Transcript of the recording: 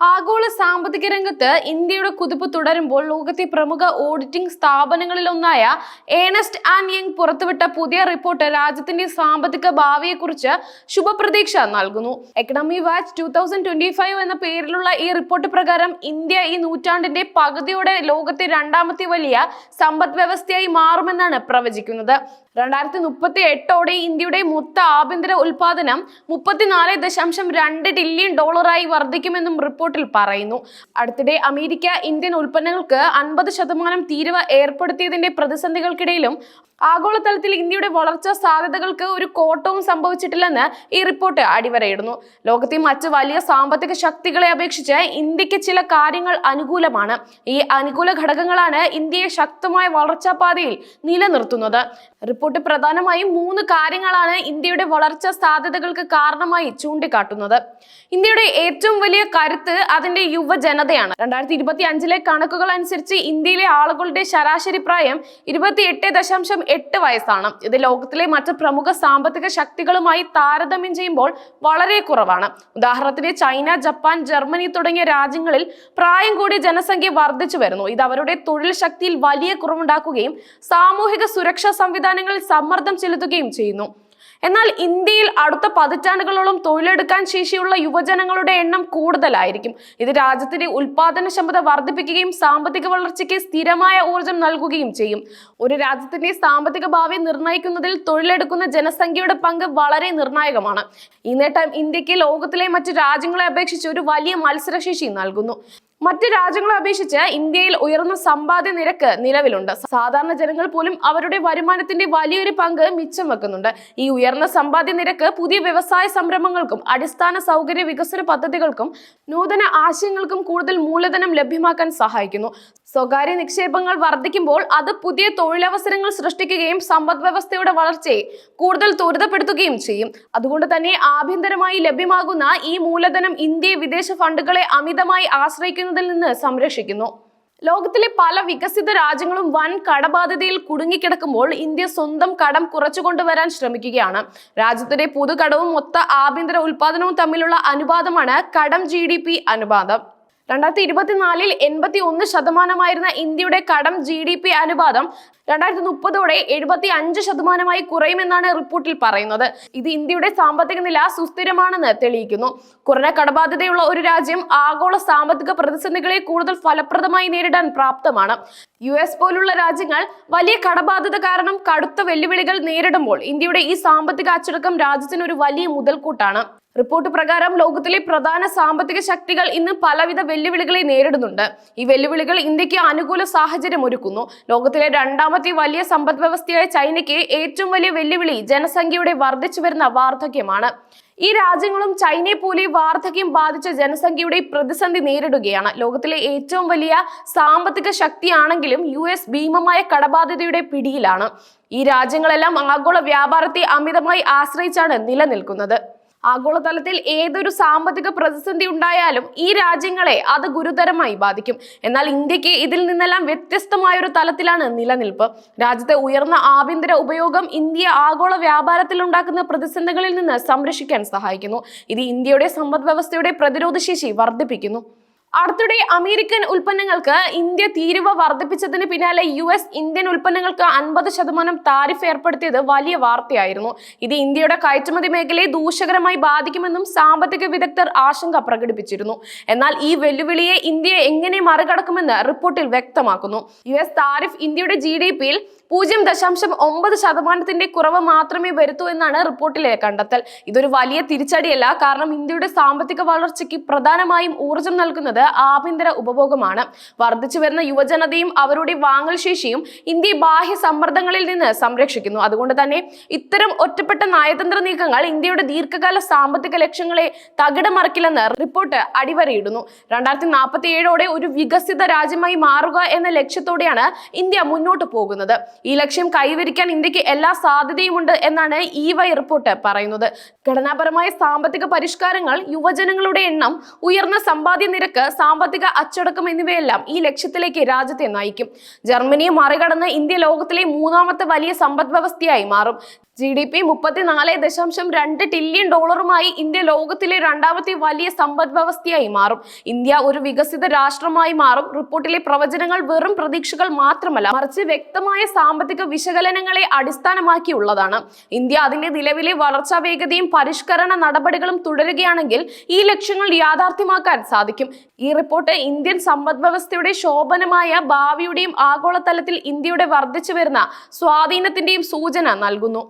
ആഗോള സാമ്പത്തിക രംഗത്ത് ഇന്ത്യയുടെ കുതിപ്പ് തുടരുമ്പോൾ ലോകത്തെ പ്രമുഖ ഓഡിറ്റിംഗ് സ്ഥാപനങ്ങളിലൊന്നായ ഏണസ്റ്റ് ആൻഡ് യങ് പുറത്തുവിട്ട പുതിയ റിപ്പോർട്ട് രാജ്യത്തിന്റെ സാമ്പത്തിക ഭാവിയെക്കുറിച്ച് ശുഭപ്രതീക്ഷ നൽകുന്നു. എക്കണോമി വാച്ച് ടൂ എന്ന പേരിലുള്ള ഈ റിപ്പോർട്ട് പ്രകാരം ഇന്ത്യ ഈ നൂറ്റാണ്ടിന്റെ പകുതിയോടെ ലോകത്തെ രണ്ടാമത്തെ വലിയ സമ്പദ് വ്യവസ്ഥയായി മാറുമെന്നാണ് പ്രവചിക്കുന്നത്. രണ്ടായിരത്തി മുപ്പത്തി എട്ടോടെ ഇന്ത്യയുടെ മൊത്ത ആഭ്യന്തര ഉൽപാദനം മുപ്പത്തിനാല് ദശാംശം രണ്ട് ട്രില്യൺ ഡോളറായി വർദ്ധിക്കുമെന്നും റിപ്പോർട്ടിൽ പറയുന്നു. അടുത്തിടെ അമേരിക്ക ഇന്ത്യൻ ഉൽപ്പന്നങ്ങൾക്ക് അൻപത് ശതമാനം തീരുവ ഏർപ്പെടുത്തിയതിന്റെ പ്രതിസന്ധികൾക്കിടയിലും ആഗോളതലത്തിൽ ഇന്ത്യയുടെ വളർച്ചാ സാധ്യതകൾക്ക് ഒരു കോട്ടവും സംഭവിച്ചിട്ടില്ലെന്ന് ഈ റിപ്പോർട്ട് അടിവരയിടുന്നു. ലോകത്തെ മറ്റ് വലിയ സാമ്പത്തിക ശക്തികളെ അപേക്ഷിച്ച് ഇന്ത്യയ്ക്ക് ചില കാര്യങ്ങൾ അനുകൂലമാണ്. ഈ അനുകൂല ഘടകങ്ങളാണ് ഇന്ത്യയെ ശക്തമായ വളർച്ചാ പാതയിൽ നിലനിർത്തുന്നത്. റിപ്പോർട്ട് പ്രധാനമായും മൂന്ന് കാര്യങ്ങളാണ് ഇന്ത്യയുടെ വളർച്ചാ സാധ്യതകൾക്ക് കാരണമായി ചൂണ്ടിക്കാട്ടുന്നത്. ഇന്ത്യയുടെ ഏറ്റവും വലിയ കരുത്ത് അതിന്റെ യുവജനതയാണ്. രണ്ടായിരത്തി ഇരുപത്തി അഞ്ചിലെ കണക്കുകൾ അനുസരിച്ച് ഇന്ത്യയിലെ ആളുകളുടെ ശരാശരി പ്രായം ഇരുപത്തി എട്ട് ദശാംശം എട്ട് വയസ്സാണ്. ഇത് ലോകത്തിലെ മറ്റ് പ്രമുഖ സാമ്പത്തിക ശക്തികളുമായി താരതമ്യം ചെയ്യുമ്പോൾ വളരെ കുറവാണ്. ഉദാഹരണത്തിന് ചൈന ജപ്പാൻ ജർമ്മനി തുടങ്ങിയ രാജ്യങ്ങളിൽ പ്രായം കൂടി ജനസംഖ്യ വർദ്ധിച്ചു വരുന്നു. ഇത് അവരുടെ തൊഴിൽ ശക്തിയിൽ വലിയ കുറവുണ്ടാക്കുകയും സാമൂഹിക സുരക്ഷാ സംവിധാനങ്ങളിൽ സമ്മർദ്ദം ചെലുത്തുകയും ചെയ്യുന്നു. എന്നാൽ ഇന്ത്യയിൽ അടുത്ത പതിറ്റാണ്ടുകളോളം തൊഴിലെടുക്കാൻ ശേഷിയുള്ള യുവജനങ്ങളുടെ എണ്ണം കൂടുതലായിരിക്കും. ഇത് രാജ്യത്തിന്റെ ഉൽപാദനക്ഷമത വർദ്ധിപ്പിക്കുകയും സാമ്പത്തിക വളർച്ചയ്ക്ക് സ്ഥിരമായ ഊർജം നൽകുകയും ചെയ്യും. ഒരു രാജ്യത്തിന്റെ സാമ്പത്തിക ഭാവി നിർണയിക്കുന്നതിൽ തൊഴിലെടുക്കുന്ന ജനസംഖ്യയുടെ പങ്ക് വളരെ നിർണായകമാണ്. ഈ നേട്ടം ഇന്ത്യയ്ക്ക് ലോകത്തിലെ മറ്റ് രാജ്യങ്ങളെ അപേക്ഷിച്ച് ഒരു വലിയ മത്സരശേഷി നൽകുന്നു. മറ്റ് രാജ്യങ്ങളെ അപേക്ഷിച്ച് ഇന്ത്യയിൽ ഉയർന്ന സമ്പാദ്യ നിരക്ക് നിലവിലുണ്ട്. സാധാരണ ജനങ്ങൾ പോലും അവരുടെ വരുമാനത്തിന്റെ വലിയൊരു പങ്ക് മിച്ചം വെക്കുന്നുണ്ട്. ഈ ഉയർന്ന സമ്പാദ്യ നിരക്ക് പുതിയ വ്യവസായ സംരംഭങ്ങൾക്കും അടിസ്ഥാന സൗകര്യ വികസന പദ്ധതികൾക്കും നൂതന ആശയങ്ങൾക്കും കൂടുതൽ മൂലധനം ലഭ്യമാക്കാൻ സഹായിക്കുന്നു. സ്വകാര്യ നിക്ഷേപങ്ങൾ വർദ്ധിക്കുമ്പോൾ അത് പുതിയ തൊഴിലവസരങ്ങൾ സൃഷ്ടിക്കുകയും സമ്പദ് വ്യവസ്ഥയുടെ വളർച്ചയെ കൂടുതൽ ത്വരിതപ്പെടുത്തുകയും ചെയ്യും. അതുകൊണ്ട് തന്നെ ആഭ്യന്തരമായി ലഭ്യമാകുന്ന ഈ മൂലധനം ഇന്ത്യയെ വിദേശ ഫണ്ടുകളെ അമിതമായി ആശ്രയിക്കുന്നതിൽ നിന്ന് സംരക്ഷിക്കുന്നു. ലോകത്തിലെ പല വികസിത രാജ്യങ്ങളും വൻ കടബാധ്യതയിൽ കുടുങ്ങിക്കിടക്കുമ്പോൾ ഇന്ത്യ സ്വന്തം കടം കുറച്ചുകൊണ്ടുവരാൻ ശ്രമിക്കുകയാണ്. രാജ്യത്തിന്റെ പൊതുകടവും മൊത്ത ആഭ്യന്തര ഉൽപാദനവും തമ്മിലുള്ള അനുപാതമാണ് കടം ജി അനുപാതം. രണ്ടായിരത്തി ഇരുപത്തിനാലിൽ എൺപത്തി ഒന്ന് ശതമാനമായിരുന്ന ഇന്ത്യയുടെ കടം ജി ഡി പി അനുപാതം രണ്ടായിരത്തി മുപ്പതോടെ എഴുപത്തി അഞ്ച് ശതമാനമായി കുറയുമെന്നാണ് റിപ്പോർട്ടിൽ പറയുന്നത്. ഇത് ഇന്ത്യയുടെ സാമ്പത്തിക നില സുസ്ഥിരമാണെന്ന് തെളിയിക്കുന്നു. കുറഞ്ഞ കടബാധ്യതയുള്ള ഒരു രാജ്യം ആഗോള സാമ്പത്തിക പ്രതിസന്ധികളെ കൂടുതൽ ഫലപ്രദമായി നേരിടാൻ പ്രാപ്തമാണ്. യു എസ് പോലുള്ള രാജ്യങ്ങൾ വലിയ കടബാധ്യത കാരണം കടുത്ത വെല്ലുവിളികൾ നേരിടുമ്പോൾ ഇന്ത്യയുടെ ഈ സാമ്പത്തിക അച്ചടക്കം രാജ്യത്തിന് ഒരു വലിയ മുതൽക്കൂട്ടാണ്. റിപ്പോർട്ട് പ്രകാരം ലോകത്തിലെ പ്രധാന സാമ്പത്തിക ശക്തികൾ ഇന്ന് പലവിധ വെല്ലുവിളികളെ നേരിടുന്നുണ്ട്. ഈ വെല്ലുവിളികൾ ഇന്ത്യയ്ക്ക് അനുകൂല സാഹചര്യം ഒരുക്കുന്നു ലോകത്തിലെ രണ്ടാമത്തെ വലിയ സമ്പദ് വ്യവസ്ഥയായ ചൈനയ്ക്ക് ഏറ്റവും വലിയ വെല്ലുവിളി ജനസംഖ്യയുടെ വർദ്ധിച്ചു വരുന്ന വാർദ്ധക്യമാണ്. ഈ രാജ്യങ്ങളും ചൈനയെ പോലെ വാർദ്ധക്യം ബാധിച്ച ജനസംഖ്യയുടെ പ്രതിസന്ധി നേരിടുകയാണ്. ലോകത്തിലെ ഏറ്റവും വലിയ സാമ്പത്തിക ശക്തിയാണെങ്കിലും യു എസ് ഭീമമായ കടബാധ്യതയുടെ പിടിയിലാണ്. ഈ രാജ്യങ്ങളെല്ലാം ആഗോള വ്യാപാരത്തെ അമിതമായി ആശ്രയിച്ചാണ് നിലനിൽക്കുന്നത്. ആഗോളതലത്തിൽ ഏതൊരു സാമ്പത്തിക പ്രതിസന്ധി ഉണ്ടായാലും ഈ രാജ്യങ്ങളെ അത് ഗുരുതരമായി ബാധിക്കും. എന്നാൽ ഇന്ത്യയ്ക്ക് ഇതിൽ നിന്നെല്ലാം വ്യത്യസ്തമായ ഒരു തലത്തിലാണ് നിലനിൽപ്പ്. രാജ്യത്തെ ഉയർന്ന ആഭ്യന്തര ഉപയോഗം ഇന്ത്യ ആഗോള വ്യാപാരത്തിൽ ഉണ്ടാക്കുന്ന പ്രതിസന്ധികളിൽ നിന്ന് സംരക്ഷിക്കാൻ സഹായിക്കുന്നു. ഇത് ഇന്ത്യയുടെ സമ്പദ് വ്യവസ്ഥയുടെ പ്രതിരോധശേഷി വർദ്ധിപ്പിക്കുന്നു. അടുത്തിടെ അമേരിക്കൻ ഉൽപ്പന്നങ്ങൾക്ക് ഇന്ത്യ തീരുവ വർദ്ധിപ്പിച്ചതിന് പിന്നാലെ യു എസ് ഇന്ത്യൻ ഉൽപ്പന്നങ്ങൾക്ക് അൻപത് ശതമാനം താരിഫ് ഏർപ്പെടുത്തിയത് വലിയ വാർത്തയായിരുന്നു. ഇത് ഇന്ത്യയുടെ കയറ്റുമതി മേഖലയെ ദൂഷകരമായി ബാധിക്കുമെന്നും സാമ്പത്തിക വിദഗ്ധർ ആശങ്ക പ്രകടിപ്പിച്ചിരുന്നു. എന്നാൽ ഈ വെല്ലുവിളിയെ ഇന്ത്യ എങ്ങനെ മറികടക്കുമെന്ന് റിപ്പോർട്ടിൽ വ്യക്തമാക്കുന്നു. യു എസ് താരിഫ് ഇന്ത്യയുടെ ജി ഡി പിയിൽ പൂജ്യം ദശാംശം ഒമ്പത് ശതമാനത്തിന്റെ കുറവ് മാത്രമേ വരുത്തൂ എന്നാണ് റിപ്പോർട്ടിലെ കണ്ടെത്തൽ. ഇതൊരു വലിയ തിരിച്ചടിയല്ല. കാരണം ഇന്ത്യയുടെ സാമ്പത്തിക വളർച്ചയ്ക്ക് പ്രധാനമായും ഊർജം നൽകുന്നത് ആഭ്യന്തര ഉപഭോഗമാണ്. വർദ്ധിച്ചു വരുന്ന യുവജനതയും അവരുടെ വാങ്ങൽ ശേഷിയും ഇന്ത്യയെ ബാഹ്യ സമ്മർദ്ദങ്ങളിൽ നിന്ന് സംരക്ഷിക്കുന്നു. അതുകൊണ്ട് തന്നെ ഇത്തരം ഒറ്റപ്പെട്ട നയതന്ത്ര നീക്കങ്ങൾ ഇന്ത്യയുടെ ദീർഘകാല സാമ്പത്തിക ലക്ഷ്യങ്ങളെ തകിടമറിക്കില്ലെന്ന് റിപ്പോർട്ട് അടിവരയിടുന്നു. രണ്ടായിരത്തി നാൽപ്പത്തി ഏഴോടെ ഒരു വികസിത രാജ്യമായി മാറുക എന്ന ലക്ഷ്യത്തോടെയാണ് ഇന്ത്യ മുന്നോട്ട് പോകുന്നത്. ഈ ലക്ഷ്യം കൈവരിക്കാൻ ഇന്ത്യയ്ക്ക് എല്ലാ സാധ്യതയുമുണ്ട് എന്നാണ് ഇ വൈ റിപ്പോർട്ട് പറയുന്നത്. ഘടനാപരമായ സാമ്പത്തിക പരിഷ്കാരങ്ങൾ യുവജനങ്ങളുടെ എണ്ണം ഉയർന്ന സമ്പാദ്യ നിരക്ക് സാമ്പത്തിക അച്ചടക്കം എന്നിവയെല്ലാം ഈ ലക്ഷ്യത്തിലേക്ക് രാജ്യത്തെ നയിക്കും. ജർമ്മനിയെ മറികടന്ന് ഇന്ത്യ ലോകത്തിലെ മൂന്നാമത്തെ വലിയ സമ്പദ് വ്യവസ്ഥയായി മാറും. ജി ഡി പി മുപ്പത്തിനാല് ദശാംശം രണ്ട് ട്രില്യൺ ഡോളറുമായി ഇന്ത്യ ലോകത്തിലെ രണ്ടാമത്തെ വലിയ സമ്പദ് വ്യവസ്ഥയായി മാറും. ഇന്ത്യ ഒരു വികസിത രാഷ്ട്രമായി മാറും. റിപ്പോർട്ടിലെ പ്രവചനങ്ങൾ വെറും പ്രതീക്ഷകൾ മാത്രമല്ല മറിച്ച് വ്യക്തമായ സാമ്പത്തിക വിശകലനങ്ങളെ അടിസ്ഥാനമാക്കിയുള്ളതാണ് ഇന്ത്യ അതിന്റെ നിലവിലെ വളർച്ചാ വേഗതയും പരിഷ്കരണ നടപടികളും തുടരുകയാണെങ്കിൽ ഈ ലക്ഷ്യങ്ങൾ യാഥാർത്ഥ്യമാക്കാൻ സാധിക്കും. ഈ റിപ്പോർട്ട് ഇന്ത്യൻ സമ്പദ് വ്യവസ്ഥയുടെ ശോഭനമായ ഭാവിയുടെയും ആഗോളതലത്തിൽ ഇന്ത്യയുടെ വർദ്ധിച്ചു വരുന്ന സ്വാധീനത്തിന്റെയും സൂചന നൽകുന്നു.